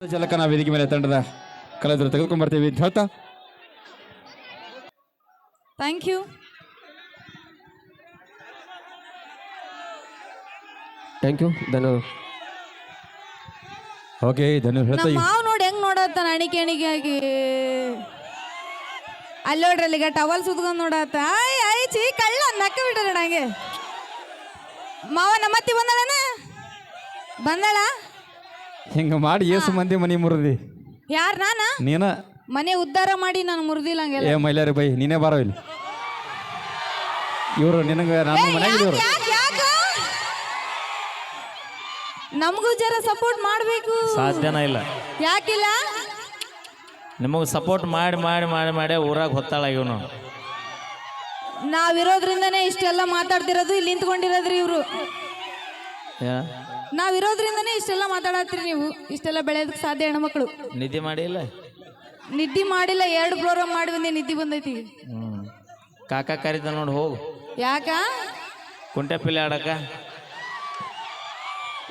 ಜಲಕನ ವೇದಿಕೆ ಮೇಲೆ ತಂಡದ ಕಲಾವಿದರು ತೆಗೆದುಕೊಂಡು ಬರ್ತೀವಿ. ಧ್ವತ ಥ್ಯಾಂಕ್ ಯು ಥ್ಯಾಂಕ್ ಯು ಧನ್ಯವಾದ ಓಕೆ ಧನು ಹೇಳ್ತಾ ನಮ್ಮ ಮಾವ್ ನೋಡಿ ಹೆಂಗ್ ನೋಡತ್ತ ಅಣಿಕೆ ಅಣಿಕೆ ಆಗಿ ಅಲ್ಲಿ ನೋಡ್ರಿ ಅಲ್ಲಿಗ ಟವಲ್ ಸುತ್ಕೊಂಡ್ ನೋಡತ್ತ ಆಯ್ ಐ ಚೀ ಕಳ್ಳ ನಕ್ಕ ಬಿಟ್ಟಾರ ನಂಗೆ. ಮಾವ ನಮ್ಮತ್ತಿ ಬಂದಳನ? ಬಂದಳ? ಹಿಂಗ ಮಾಡಿ ಏಸು ಮಂದಿ ಮನಿ ಮುರಿದಿ. ಯಾರ್ ನಾನ? ನೀನ? ಮನೆ ಉದ್ಧಾರ ಮಾಡಿ ನಾನು ಮುರಿದಿಲ್ಲ ಹಂಗೆಲ್ಲ. ಏ ಮೈಲಾರಿ ಬೈ ನೀನೇ ಬಾರೋ ಇಲ್ಲಿ. ಇವರು ನಿನಗೆ ನಾನು ಮನೆಯಾಗ ಇವರು ಯಾಕ್, ಯಾಕ್? ನಮಗೂ ಜರ ಸಪೋರ್ಟ್ ಮಾಡಬೇಕು. ಸಾಧ್ಯನ ಇಲ್ಲ. ಯಾಕಿಲ್ಲ? ನಿಮಗೆ ಸಪೋರ್ಟ್ ಮಾಡಿ ಮಾಡಿ ಮಾಡಿ ಮಾಡಿ ಊರಾಗ ಹೊತ್ತಾಳ ಇವನು. ನಾವಿರೋದ್ರಿಂದನೇ ಇಷ್ಟೆಲ್ಲ ಮಾತಾಡ್ತಿರೋದು ಇಲ್ಲಿ ನಿಂತ್ಕೊಂಡಿರೋದ್ರಿ ಇವರು. ನಾವಿರೋದ್ರಿಂದನೇ ಇಷ್ಟೆಲ್ಲ ಮಾತಾಡತ್ತೀರಿ ನೀವು. ಇಷ್ಟೆಲ್ಲ ಬೆಳೆಯೋದಕ್ಕೆ ಸಾಧ್ಯ ಹೆಣ್ಮಕ್ಳು ನಿದ್ದೆ ಮಾಡಿಲ್ಲ? ನಿದ್ದೆ ಮಾಡಿಲ್ಲ ಎರಡು ಪ್ರೋಗ್ರಾಮ್ ಮಾಡಿ ಬಂದೆ ನಿದ್ದೆ ಬಂದೈತಿ. ಕಾಕ ಕರೀತ ನೋಡಿ ಹೋಗು. ಯಾಕ? ಕುಂಟೆ ಪಿಲ್ಲೆ ಆಡಕ.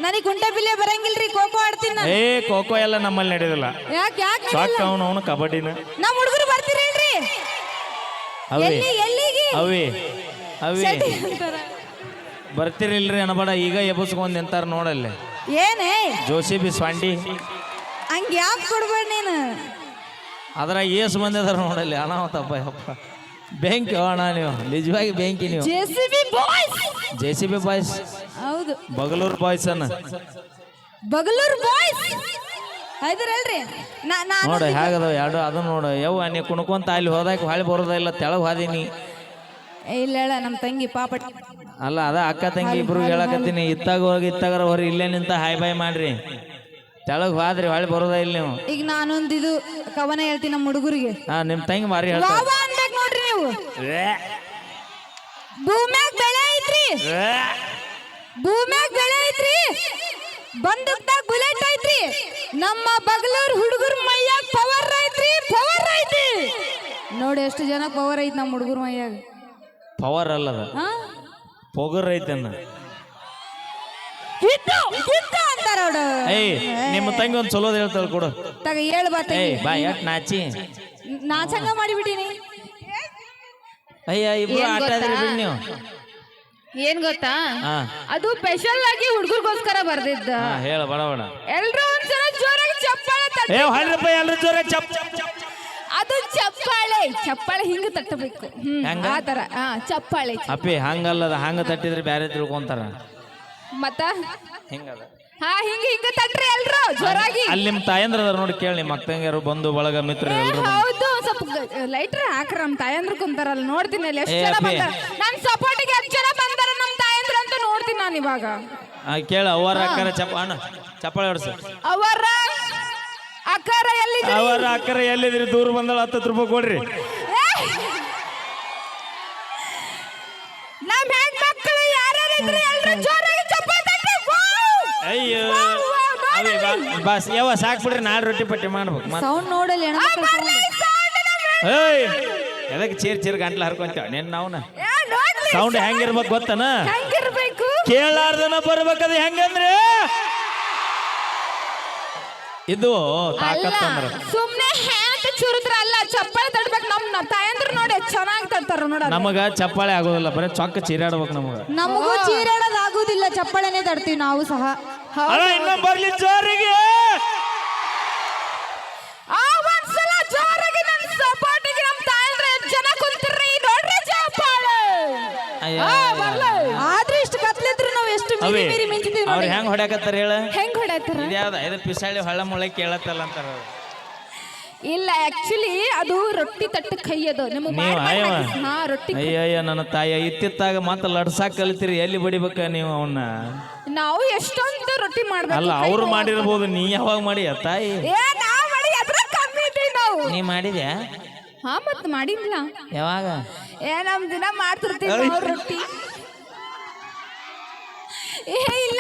ನನಗೆ ಕುಂಟೆ ಬಿಲ್ಲೆ ಬರಂಗಿಲ್ರಿ ಖೋಖೋ ಆಡ್ತೀನಿ ನಾನು. ಏ ಖೋಖೋ ಎಲ್ಲ ನಮ್ಮಲ್ಲಿ ನಡೆಯೋದಿಲ್ಲ ಯಾಕೆ ಯಾಕೆ ಸಾಕು ಅವನು ಅವನು ಕಬಡ್ಡಿನ. ನಮ್ಮ ಹುಡುಗರು ಬರ್ತೀರೇನ್ರಿ? ಅವೇ. ಎಲ್ಲಿ ಎಲ್ಲಿಗೆ? ಅವೇ. ಅವೇ. ಅಂತಾರ. ಬರ್ತಿರಿಲ್ರಿ ಅನಬಡ ಈಗ ಎಬ್ಬಿಸ್ಕೊಂಡ್ ನಿಂತಾರ ನೋಡಲ್ಲಿ. ಏನೇ? ಜೋಸಿ ಬಿ ಸ್ವಾಂಡಿ. ಹಂಗೆ ಯಾಕೆ ಕೊಡ್ಬೇಡ ನೀನು? ಅದ್ರ ಏಸ್ ಬಂದಿದಾರ ನೋಡಲ್ಲಿ ಅನಾಹುತಪ್ಪ ಯಪ್ಪ. ಬೆಂಕಿ ಅಣ್ಣ ನೀವು? ನಿಜವಾಗಿ ಬೆಂಕಿ ನೀವು? J C B boys J C B boys ಹೌದು. ಬಗಲೂರು ಬಾಯ್ಸ್ ಅನ್ನ. ಬಗಲೂರ್ ಬಾಯ್ಸ್ ಹೈದರಲ್ರಿ ನಾ ನಾನು ನೋಡು ಹೇಗದಾವ ಎರಡು ಅದು ನೋಡು. ಯವ್ವ ನೀ ಕುಣ್ಕೊಂತ ಅಲ್ಲಿ ಹೋದಾಗ ಹೊಳಿ ಬರೋದಿಲ್ಲ ತೆಳಗ್ ಹೋದೀನಿ ಇಲ್ಲ ಹೇಳ ನಮ್ಮ ತಂಗಿ ಪಾಪ ಅಲ್ಲ ಅದ ಅಕ್ಕ ತಂಗಿ ಇಬ್ರು ಹೇಳಕತ್ತೀನಿ. ಇತ್ತಾಗ ಹೋಗಿ ಇತ್ತಾಗರ ಹೊರ ಇಲ್ಲೇ ನಿಂತ ಹಾಯ್ ಬಾಯ್ ಮಾಡ್ರಿ. ತೆಳಗ್ ಹೋದ್ರಿ ಹೊಳಿ ಬರೋದ ಇಲ್ಲ ನೀವು. ಈಗ ನಾನೊಂದು ಇದು ಕವನ ಹೇಳ್ತೀನಿ ನಮ್ಮ ಹುಡುಗರಿಗೆ. ಹಾ ನಿಮ್ ತಂಗಿ ಮಾರಿ ಹೇಳ್ತೀನಿ ಅನ್ಬೇಕು ನೋಡ್ರಿ ನೀವು. ಭೂಮ್ಯಾಗ ಬೆಳೆ ಐತ್ರಿ. ಭೂಮ್ಯಾಗ ಬೆಳೆ ಐತ್ರಿ. ಬಂದೂಕ್ದಾಗ ಬುಲೆಟ್ ಐತ್ರಿ. ನಮ್ಮ ಬಗಲೂರ್ ಹುಡುಗರ ಮೈಯಾಗ ಪವರ್ ಐತ್ರಿ ಪವರ್ ಐತಿ. ನೋಡಿ ಎಷ್ಟು ಜನ ಪವರ್ ಐತಿ ನಮ್ಮ ಹುಡುಗರ ಮೈಯಾಗ. ಪವರ್ ಅಲ್ಲದ. ಹಾ? ಪೊಗರ್ ಅಂತಾರ ಅವ್ರು. ಏಯ್ ನಿಮ್ಮ ತಂಗಿ ಒಂದ್ ಚಲೋದ್ ಹೇಳ್ತಾಳ ಕೊಡು. ತಗ ಹೇಳು ಬಾ ತಂಗಿ. ಏಯ್ ಬಾ ಎಟ್ ನಾಚಿ? ನಾಚಂಗ ಮಾಡಿಬಿಟ್ಟಿನಿ. ಅಯ್ಯ ಇಬ್ರು ಏನ್ ಆಟ ಗೊತ್ತಾ? ನೀವು. ಏನ್ ಗೊತ್ತಾ? ಹಾ. ಅದು ಸ್ಪೆಷಲ್ ಆಗಿ ಹುಡುಗರಿಗೋಸ್ಕರ ಬರ್ದಿದ್ದ. ಹಾ ಹೇಳ ಬಡ ಬಡ. ಎಲ್ರು ಒಂದ್ಸಲ ಜೋರಾಗಿ ಚಪ್ಪಾಳೆ ತಟ್ಟಿ ಏ ಹಳ್ರಪ್ಪ ಎಲ್ಲರೂ ಜೋರ ಚಪ್ ಅದು ಚಪ್ಪಾಳೆ. ಚಪ್ಪಾಳೆ ಹಿಂಗ ತಟ್ಟಬೇಕು. ಹ್ಮ್ ಹೆಂಗ? ಆ ತರ ಹಾ ಚಪ್ಪಾಳೆ. ಅಪ್ಪಿ ಹಂಗಲ್ಲದ ಹಂಗ ತಟ್ಟಿದ್ರೆ ಬ್ಯಾರೆ ತಿಳ್ಕೊಂತಾರ. ಮತ್ತ? ಹಿಂಗದ. ಹಾ ಹಿಂಗ ಹಿಂಗ ತಟ್ರಿ ಎಲ್ರು ಜೋರಾಗಿ. ಅಲ್ಲಿ ನಿಮ್ಮ ತಾಯಂದ್ರ ಅದಾರ ನೋಡಿ ಕೇಳಿ ನಿಮ್ಮ ಅಕ್ಕಂಗ್ಯಾರು ಬಂಧು ಬಳಗ ಮಿತ್ರ ಏ, ಹೌದು ಸ್ವಲ್ಪ ಲೈಟ್ರ್ ಹಾಕ್ರ ನಮ್ ತಾಯಂದ್ರ ಕುಂತಾರಲ್ಲ ನೋಡ್ತೀನಿ ಅಲ್ಲಿ ಎಷ್ಟು ಏ, ಜನ ಅಪ್ಪಿ. ಬಂದಾರ. ನನ್ ಸಪೋರ್ಟಿಗೆ ಎಷ್ಟು ಜನ ಬಂದಾರ ನಮ್ ತಾಯಂದ್ರ ಅಂತ ನೋಡ್ತೀನಿ ನಾನು ಇವಾಗ. ಕೇಳ ಅವರ ಅಕ್ಕರ ಚಪ್ಪ ಅಣ್ಣ ಚಪ್ಪಾಳೆ ಹೊಡ್ಸ. ಅವರ ಅಕ್ಕಾರ ಎಲ್ಲಿ ಅವರ ಅಕ್ಕರ ಎಲ್ಲಿದ್ರಿ ದೂರ ಬಂದಳ ಹತ್ತತ್ತು ರೂಪಾಯಿ ಕೊಡ್ರಿ. ನಮ್ ಹೆಣ್ಮಕ್ಳು ಯಾರ್ಯಾರು ಇದ್ರೆ ಎಲ್ರು ಜೋರಾಗಿ ಚಪ್ಪಾಳೆ ತಟ್ರಿ ಅಯ್ಯೋ! ಬಸ್ ಯಾವ ಸಾಕ್ ಬಿಡ್ರಿ ನಾಳೆ ರೊಟ್ಟಿ ಪಟ್ಟಿ ಮಾಡ್ಬೇಕು. ನೋಡಲಿ ಸೌಂಡ್ ನೋಡಲ್ಲ ಹೆಣ್ಮಕ್ಳು sound. ಏಯ್! ಎದಕ್ಕೆ ಚೀರ್ ಚೀರ್ ಗಂಟ್ಲ ಹರ್ಕೊಂತೇವ? ನಿನ್ನ ನಾವ್ನ ಸೌಂಡ್ ಹೆಂಗಿರ್ಬೇಕು ಗೊತ್ತನ? ಹೆಂಗಿರ್ಬೇಕು? ಕೇಳಾರ್ದನ ಬರ್ಬೇಕದ ಹೆಂಗಂದ್ರೆ? ಇದು ಅಲ್ಲ ತಾಕತ್ ಅಂದ್ರ. ಸುಮ್ನೆ ಚುರುದ್ರ ಅಲ್ಲ ಚಪ್ಪಾಳೆ ತಡ್ಬೇಕು ನಮ್ ನಮ್ ತಾಯಂದ್ರ ನೋಡಿ ಚೆನ್ನಾಗಿ ತಡ್ತಾರ ನೋಡ ನಮಗ ಚಪ್ಪಾಳೆ ಆಗೋದಿಲ್ಲ ಬರೀ ಚೊಕ್ಕ ಚೀರಾಡ್ಬೇಕು ನಮಗ. ನಮಗೂ ಚೀರಾಡೋದು ಚಪ್ಪಾಳೆನೆ ಚಪ್ಪಳನೆ ತಡ್ತೀವಿ ನಾವು ಸಹ. ಇನ್ನೊಂದ್ ಬರ್ಲಿ ಜೋರಿಗೆ. ಆ ಒಂದ್ಸಲ ಜೋರಾಗಿ ನನ್ ಸಪೋರ್ಟಿಗೆ ನಮ್ ತಾಯಂದ್ರ ಜನ ಕುಂತಿರ್ರಿ ನೋಡ್ರಿ ಚಪ್ಪಾಳೆ ಅಯ್ಯ. ಆ, ಬರ್ಲಿ. ಆದ್ರೆ ಇಷ್ಟು ಕತ್ಲಿದ್ರು ನಾವು ಎಷ್ಟು ಅವೇ ಮೀರಿ ಮೀರಿ ಮಿಂಚಿದೀವಿ ಅವ್ರ ನೋಡಿ ಹೆಂಗ್ ಹೊಡ್ಯಾಕತ್ತಾರ ಹೇಳ? ಹೆಂಗ್ ಹೊಡ್ಯಾತಾರ ಇದ್ಯಾವ್ದ? ಇದು ಪಿಸಾಳಿ ಹಳ್ಳ ಮುಳ್ಳ ಕೇಳತ್ತಲ್ಲ ಅಂತಾರ ಅವ್ರು. ಇಲ್ಲ ಆಕ್ಚುಲಿ ಅದು ರೊಟ್ಟಿ ತಟ್ಟು ಕೈ ಅದು. ನಿಮಗೆ ನೀವು ಹಾ ರೊಟ್ಟಿ ಅಯ್ಯ ಅಯ್ಯ ನನ್ನ ತಾಯ ಇತ್ತಿತ್ತಾಗ ಮತ್ತೆ ಲಡ್ಸಾಕ್ ಕಲಿತೀರಿ ಎಲ್ಲಿ ಬಡಿಬೇಕ ನೀವು ಅವನ್ನ ನಾವು ಎಷ್ಟೊಂದು ರೊಟ್ಟಿ ಮಾಡ್ಬೇಕು ಅಲ್ಲ ಕೈ ಅವ್ರು ನೋವು. ಮಾಡಿರ್ಬೋದು ನೀ ಯಾವಾಗ ಮಾಡಿ ತಾಯಿ? ಏ ನಾವ್ ಮಾಡಿ ಅದ್ರ ಕಮ್ಮಿ ಇದ್ದೀವಿ ನಾವು. ನೀ ಮಾಡಿದ್ಯಾ? ಹಾ ಮತ್ ಮಾಡಿಲ್ಲ ಯಾವಾಗ? ಏ ನಮ್ ದಿನ ಮಾಡ್ತಿರ್ತೀವಿ ನಾವು ರೊಟ್ಟಿ. ಏ ಇಲ್ಲ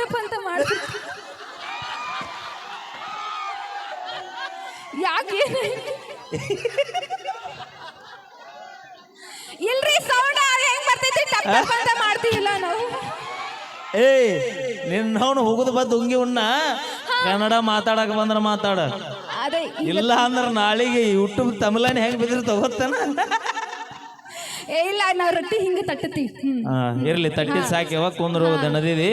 ಟಪ್ ಅಂತ ಮಾಡ ಯಾಕೆ? ಇಲ್ರಿ ಸೌಂಡ್ ಹೆಂಗ್ ಬರ್ತೈತಿ? ಟಪ್ ಟಪ್ ಅಂತ ಮಾಡ್ತೀವಿಲ್ಲ ನಾವು. ಏಯ್ ನಿನ್ನ ಅವನು ಹೋಗುದು ಬದ್ದು ಉಂಗಿ ಉಣ್ಣ. ಕನ್ನಡ ಮಾತಾಡಕ ಬಂದ್ರ ಮಾತಾಡ. ಅದೇ ಇಲ್ಲ ಅಂದ್ರ ನಾಳೆಗೆ ಯೂಟ್ಯೂಬ್ ತಮಿಳನ್ ಹೆಂಗ್ ಬಿದ್ದಿರ್ತಾವ ತಗೋತಾನ ಏ ಇಲ್ಲ ನಾವ್ ರೊಟ್ಟಿ ಹಿಂಗ ತಟ್ಟತಿ ಇರ್ಲಿ ತಟ್ಟಿ ಸಾಕಿ ಯಾವಾಗ ಕುಂದ್ರ ನದಿದಿ ಅದೇ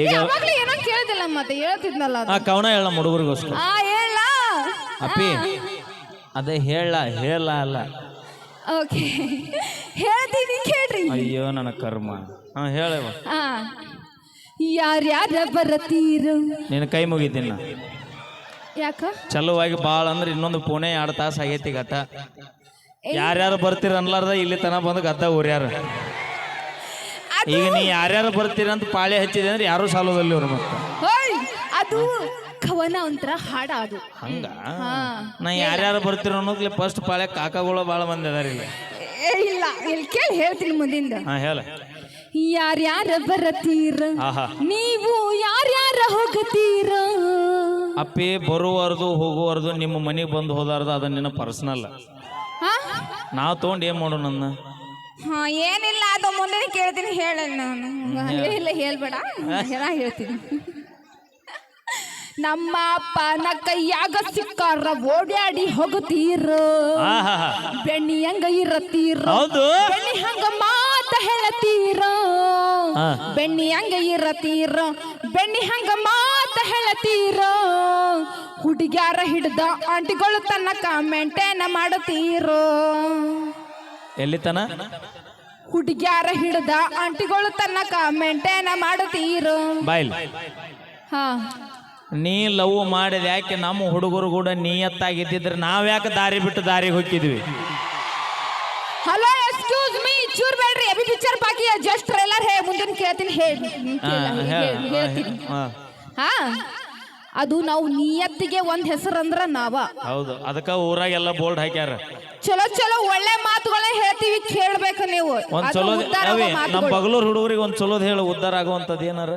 ಈಗ ಯಾವಾಗ್ಲೂ ಏನೋ ಕೇಳ್ತಿಲ್ಲ ಮತ್ತೆ ಹೇಳ್ತಿದ್ನಲ್ಲ ಆ ಕವನ ಹೇಳ ಹುಡುಗರಿಗೋಸ್ಕರ. ಆ ಹೇಳ. ಅಪ್ಪಿ ಅದೇ ಹೇಳ ಹೇಳ ಅಲ್ಲ. ಓಕೆ. ಹೇಳ್ತೀನಿ ಕೇಳ್ರಿ. ಅಯ್ಯೋ ನನ್ನ ಕರ್ಮ. ಹಾ ಹೇಳವ ಆ. ಯಾರ್ಯಾರ ಬರತೀರು? ನಿನ್ನ ಕೈ ಮುಗಿತೀನಿ ನಾ. ಯಾಕ? ಚಲುವಾಗಿ ಭಾಳ ಅಂದ್ರೆ ಇನ್ನೊಂದು ಪುಣೆ ಎರಡು ತಾಸು ಆಗೈತಿ ಗತ. ಯಾರ್ಯಾರು ಬರ್ತೀರ ಅನ್ಲಾರ್ದ ಇಲ್ಲಿ ತನ ಬಂದು ಗದ್ದ ಊರ್ಯಾರ. ಈಗ ನೀ ಯಾರ್ಯಾರು ಬರ್ತೀರ ಅಂತ ಪಾಳೆ ಹಚ್ಚಿದೆ ಅಂದ್ರೆ ಯಾರು ಸಾಲೋದಲ್ಲಿ ಅವ್ರು ಮತ್ತೆ. ಹೋಯ್ ಅದು ಕವನ ಒಂಥರ ಹಾಡ ಅದು. ಹಂಗ? ಹಾ. ನಾ ಯಾರ್ಯಾರು ಬರ್ತೀರ ಅನ್ನೋದ್ಲಿ ಫಸ್ಟ್ ಪಾಳೆ ಕಾಕಗಳು ಭಾಳ ಮಂದಿ ಅದಾರ ಇಲ್ಲಿ. ಏ ಇಲ್ಲ ಇಲ್ಲಿ ಕೇಳಿ ಹೇಳ್ತೀನಿ ಮುಂದಿಂದ. ಹಾ ಹೇಳ. ಯಾರ್ಯಾರ ಬರತೀರ? ಆಹಾ. ನೀವು ಯಾರ್ಯಾರ ಹೋಗತೀರ? ಅಪ್ಪಿ ಬರುವರ್ದು ಹೋಗುವರ್ದು ನಿಮ್ಮ ಮನೆಗೆ ಬಂದು ಹೋದಾರ್ದು ಅದು ನಿನ್ನ ಪರ್ಸನಲ್ ಹಾ ನಾವು ತೊಗೊಂಡು ಏನು ಮಾಡೋಣ ನನ್ನ? ಹಾ ಏನಿಲ್ಲ ಅದು ಮುಂದೆ ಕೇಳ್ತೀನಿ ಹೇಳ ನಾನು. ಇಲ್ಲ ಹೇಳ್ಬೇಡ. ಹೇಳ ಹೇಳ್ತೀನಿ. ನಮ್ಮ ಅಪ್ಪನ ಕೈಯಾಗ ಸಿಕ್ಕಾರ ಓಡ್ಯಾಡಿ ಹೋಗುತ್ತೀರ. ಬೆಣ್ಣಿ ಹಂಗ ಇರತ್ತೀರ. ಬೆಣ್ಣಿ ಹಂಗ ಮಾತ ಹೇಳತ್ತೀರ. ಬೆಣ್ಣಿ ಹಂಗ ಇರತ್ತೀರ. ಬೆಣ್ಣಿ ಹಂಗ ಮಾತ ಹೇಳತ್ತೀರ. ಹುಡುಗ್ಯಾರ ಹಿಡ್ದ ಆಂಟಿಗಳು ತನ್ನ ಕಾಮೆಂಟೇನ ಮಾಡತೀರೋ. ಎಲ್ಲಿ ತನ ಹುಡುಗ್ಯಾರ ಹಿಡ್ದ ಆಂಟಿಗಳು ತನ್ನ ಮೇಂಟೇನ ಮಾಡುತ್ತೀರು. ಬಾಯ್ಲ್. ಹಾ. ನೀ ಲವ್ ಮಾಡಿದ ಯಾಕೆ ನಮ್ಮ ಹುಡುಗರು ಕೂಡ ನೀಯತ್ತಾಗಿದ್ದಿದ್ರೆ ನಾವ್ ಯಾಕೆ ದಾರಿ ಬಿಟ್ಟು ದಾರಿಗೆ ಹೋಗಿದ್ವಿ ಹಲೋ ಎಕ್ಸ್ಕ್ಯೂಸ್ ಮೀ ಚೂರ್ ಬೇಡ್ರಿ. ಎಬಿ ಪಿಕ್ಚರ್ ಬಾಕಿ. ಜಸ್ಟ್ ಟ್ರೈಲರ್ ಹೇ ಮುಂದಿನ ಕೇಳ್ತೀನಿ ಹೇಳಿ. ಹಾ. ಅದು ನಾವು ನಿಯತ್ತಿಗೆ ಒಂದ್ ಹೆಸರಂದ್ರ ನಾವ. ಹೌದು ಅದಕ್ಕ ಊರಾಗೆಲ್ಲ ಬೋರ್ಡ್ ಹಾಕ್ಯಾರ. ಚಲೋ ಚಲೋ ಒಳ್ಳೆ ಮಾತುಗಳೇ ಹೇಳ್ತೀವಿ ಕೇಳ್ಬೇಕು ನೀವು. ಒಂದ್ ಅದು ಚಲೋ ಉದ್ಧಾರ ಆಗೋ ನಮ್ಮ ಮಾತುಗಳು. ಬಗಲೂರ್ ಹುಡುಗರಿಗೆ ಒಂದ್ ಚಲೋದ್ ಹೇಳು ಉದ್ದಾರ ಆಗುವಂತದ್ ಏನಾರ?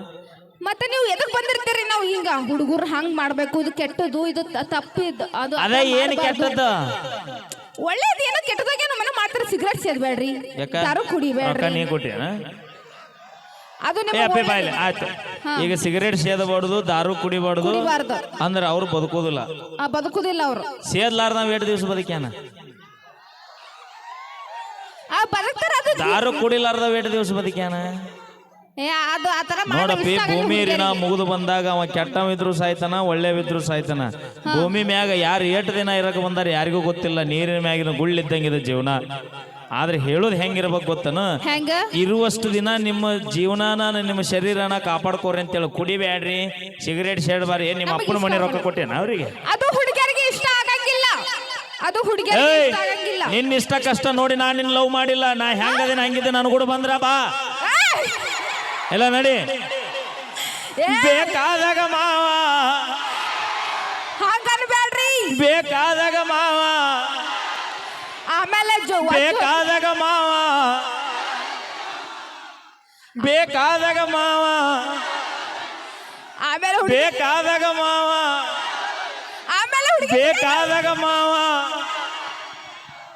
ಮತ್ತೆ ನೀವು ಎದಕ್ ಬಂದಿರ್ತೀರಿ ನಾವು ಹಿಂಗ? ಹುಡುಗರು ಹಂಗ್ ಮಾಡ್ಬೇಕು ಇದು ಕೆಟ್ಟದು ಇದು ತ- ತಪ್ಪಿದ್ದು ಅದು ಅದೇ ಏನು ಮಾಡ್ಬಾರ್ದು. ಒಳ್ಳೇದು ಏನೋ ಕೆಟ್ಟದಾಗ ಮನೆ ಮಾಡ್ತಾರೆ ಸಿಗರೇಟ್ ಸೇದ್ಬೇಡ್ರಿ. ಯಾಕ? ದಾರು ರೊಕ್ಕ ಕುಡಿಬೇಡ್ರಿ ನೀ ಕೊಟ್ಟಿಯನ ಅದು ಏ ನಿಮಗೆ ಅಪ್ಪಿ ಆಯ್ತು. ಈಗ ಸಿಗರೇಟ್ ಸೇದಬಾರ್ದು ದಾರು ಕುಡಿಬಾರ್ದು ಕುಡಿಬಾರ್ದು. ಅಂದ್ರೆ ಅವ್ರು ಬದುಕೋದಿಲ್ಲ. ಬದುಕುದಿಲ್ಲ ಅವರು. ಸೇದ್ಲಾರ್ದ ನಾವ್ ಎರಡು ದಿವಸ ಬದುಕ್ಯಾನ? ಆ ಬದುಕ್ತಾರ ಅದು. ದಾರು ಕುಡಿಲಾರ್ದ ಎರಡು ದಿವಸ ಬದುಕ್ಯಾನ? ಏ ಅದು ನೋಡಪ್ಪಿ ಭೂಮಿ ಋಣ ಮುಗಿದು ಬಂದಾಗ ಅವ ಕೆಟ್ಟವಿದ್ರು ಸಾಯ್ತಾನ ಒಳ್ಳೆವಿದ್ರು ಸಾಯ್ತಾನ. ಭೂಮಿ ಮ್ಯಾಗ ಯಾರು ಏಟು ದಿನ ಇರಕ್ ಬಂದಾರ ಯಾರಿಗೂ ಗೊತ್ತಿಲ್ಲ ನೀರಿನ ಮ್ಯಾಗಿನ ಗುಳ್ಳಿದ್ದಂಗಿದೆ ಜೀವನ. ಆದ್ರೆ ಹೇಳೋದು ಹೆಂಗಿರ್ಬೇಕು ಗೊತ್ತನ? ಹೆಂಗ? ಇರುವಷ್ಟು ದಿನ ನಿಮ್ಮ ಜೀವನಾನ ನಿಮ್ಮ ಶರೀರನ ಕಾಪಾಡ್ಕೋರಿ ಅಂತೇಳಿ ಕುಡಿಬ್ಯಾಡ್ರಿ ಸಿಗರೇಟ್ ಸೇಡ್ಬಾರಿ ನಿಮ್ಮ ಅಪ್ಪನ ಮನೆ ರೊಕ್ಕ ಕೊಟ್ಟೇನ ಅವರಿಗೆ? ಅದು ಹುಡುಗರಿಗೆ ಇಷ್ಟ ಆಗಂಗಿಲ್ಲ. ಅದು ಹುಡುಗಿಯರಿಗೆ ಏಯ್ ಇಷ್ಟ ಆಗಂಗಿಲ್ಲ. ನಿನ್ನ ಇಷ್ಟ ಕಷ್ಟ ನೋಡಿ ನಾನು ನಿನ್ನ ಲವ್ ಮಾಡಿಲ್ಲ. ನಾ ಹೆಂಗದಿನ ಹಂಗಿದ್ದೆ ನಾನು ಕೂಡ ಬಂದ್ರ ಬಾ! ಎಲ್ಲ ನಡಿ. ಏ, ಬೇಕಾದಾಗ ಮಾವಾ. ಬೇಕಾದಾಗ ಮಾವ. ಜೊ ಬೇಕಾದಾಗ ಮಾವ. ಬೇಕಾದಾಗ ಮಾವ. ಆಮೇಲೆ ಹುಡುಗಿ ಬೇಕಾದಾಗ ಮಾವ. ಆಮೇಲೆ ಹುಡುಗಿ ಬೇಕಾದಾಗ ಮಾವ.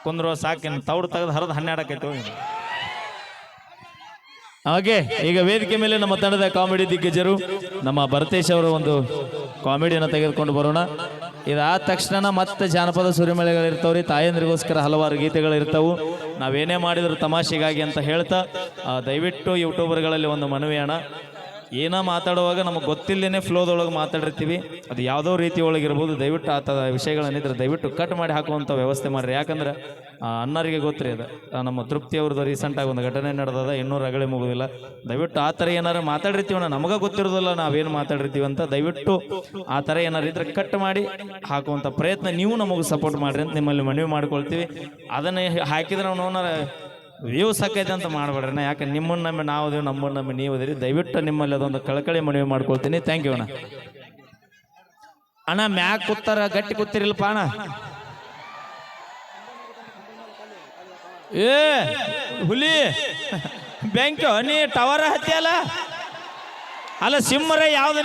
ಕುಂದ್ರೋ ಸಾಕಿನ ತೌಡು ತೆಗೆದು ಹರಿದು ಹನ್ನೆರಡಕ್ಕೈತೆ ಹೋಗಿ ಈಗ ವೇದಿಕೆ ಮೇಲೆ ನಮ್ಮ ತಂಡದ ಕಾಮಿಡಿ ದಿಗ್ಗಜರು, ನಮ್ಮ ಭರತೇಶ್ ಅವರ ಒಂದು ಕಾಮಿಡಿಯನ್ನು ತೆಗೆದುಕೊಂಡು ಬರೋಣ. ಇದಾದ ತಕ್ಷಣ ಮತ್ತೆ ಜಾನಪದ ಸುರಿಮಳೆಗಳಿರ್ತಾವ್ರಿ ತಾಯಂದ್ರಿಗೋಸ್ಕರ ಹಲವಾರು ಗೀತೆಗಳು ನಾವು ನಾವೇನೇ ಮಾಡಿದರೂ ತಮಾಷೆಗಾಗಿ ಅಂತ ಹೇಳ್ತಾ ದಯವಿಟ್ಟು ಯೂಟ್ಯೂಬರ್ಗಳಲ್ಲಿ ಒಂದು ಮನವಿ ಅಣ್ಣ ಏನ ಮಾತಾಡುವಾಗ ನಮಗೆ ಗೊತ್ತಿಲ್ಲೇ ಫ್ಲೋದೊಳಗೆ ಮಾತಾಡಿರ್ತೀವಿ. ಅದು ಯಾವುದೋ ರೀತಿ ಒಳಗಿರ್ಬೋದು ದಯವಿಟ್ಟು ಆ ಥರ ವಿಷಯಗಳನ್ನಿದ್ರೆ ದಯವಿಟ್ಟು ಕಟ್ ಮಾಡಿ ಹಾಕುವಂಥ ವ್ಯವಸ್ಥೆ ಮಾಡಿರಿ. ಯಾಕಂದ್ರೆ ಅನ್ನರಿಗೆ ಗೊತ್ತ್ರಿ ಅದು. ನಮ್ಮ ತೃಪ್ತಿ ಅವ್ರದ್ದು ರೀಸೆಂಟಾಗಿ ಒಂದು ಘಟನೆ ನಡೆದದ. ಇನ್ನೂ ರಗಳೆ ಮುಗುದಿಲ್ಲ. ದಯವಿಟ್ಟು ಆ ಥರ ಏನಾರು ಮಾತಾಡಿರ್ತೀವಣ್ಣ ನಮಗೆ ಗೊತ್ತಿರೋದಿಲ್ಲ ನಾವೇನು ಮಾತಾಡಿರ್ತೀವಿ ಅಂತ. ದಯವಿಟ್ಟು ಆ ಥರ ಏನಾರು ಇದ್ರೆ ಕಟ್ ಮಾಡಿ ಹಾಕುವಂಥ ಪ್ರಯತ್ನ ನೀವು ನಮಗೆ ಸಪೋರ್ಟ್ ಮಾಡಿರಿ ಅಂತ ನಿಮ್ಮಲ್ಲಿ ಮನವಿ ಮಾಡ್ಕೊಳ್ತೀವಿ. ಅದನ್ನು ಹಾಕಿದ್ರೆ ನಾವು ವ್ಯೂಸ್ ಸಾಕೈತೆ ಅಂತ ಮಾಡಬೇಡ್ರಿ ನಾ ಯಾಕೆ ನಿಮ್ಮನ್ನ ನಂಬಿ ನಾವು ನಮ್ಮನ್ನ ನಂಬಿ ನೀವು ಅದಿರಿ ದಯವಿಟ್ಟು ನಿಮ್ಮಲ್ಲಿ ಅದೊಂದು ಕಳಕಳಿ ಮನವಿ ಮಾಡ್ಕೊಳ್ತೀನಿ. ಥ್ಯಾಂಕ್ ಯು ಅಣ್ಣ. ಅಣ್ಣ ಮ್ಯಾಕ್ ಕೂತಾರ, ಗಟ್ಟಿ ಕೂತಿರಿಲ್ಪ ಅಣ್ಣ. ಏ, ಹುಲಿ. ಬ್ಯಾಂಕ್ ನೀ ಟವರ್ ಹತ್ತಿಯಲ್ಲ ಅಲ್ಲ? ಸಿಮ್ಮರ ಯಾವ್ದು